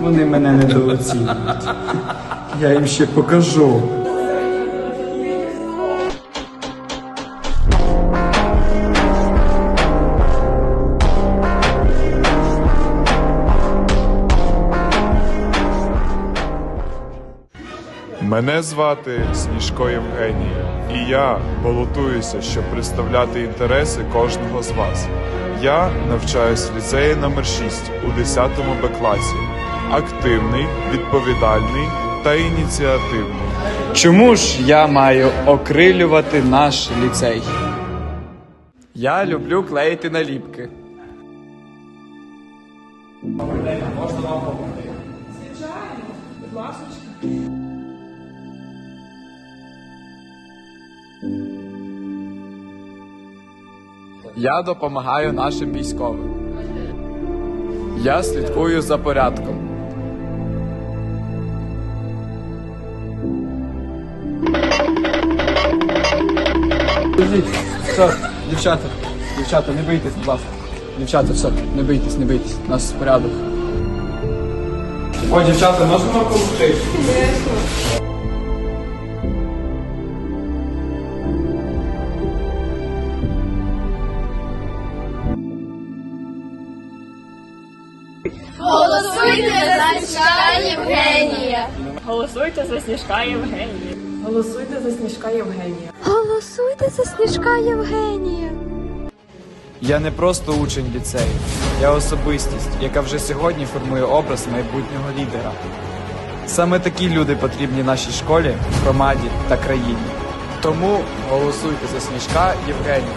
вони мене недооцінюють. Я їм ще покажу. Мене звати Сніжко Євгеній, і я балотуюся, щоб представляти інтереси кожного з вас. Я навчаюсь в ліцеї номер 6 у 10 Б класі. Активний, відповідальний та ініціативний. Чому ж я маю окрилювати наш ліцей? Я люблю клеїти наліпки. Я допомагаю нашим військовим. Я слідкую за порядком. Все, дівчата, дівчата, не бийтесь, будь ласка. Дівчата, все, не бийтесь, не бийтесь. У нас порядок. О, дівчата, можемо допомогти? Голосуйте за Сніжка Євгенія. Голосуйте за Сніжка Євгенія. Голосуйте за Сніжка Євгенія. Голосуйте за Сніжка Євгенія. Я не просто учень ліцею, я особистість, яка вже сьогодні формує образ майбутнього лідера. Саме такі люди потрібні нашій школі, громаді та країні. Тому голосуйте за Сніжка Євгенія.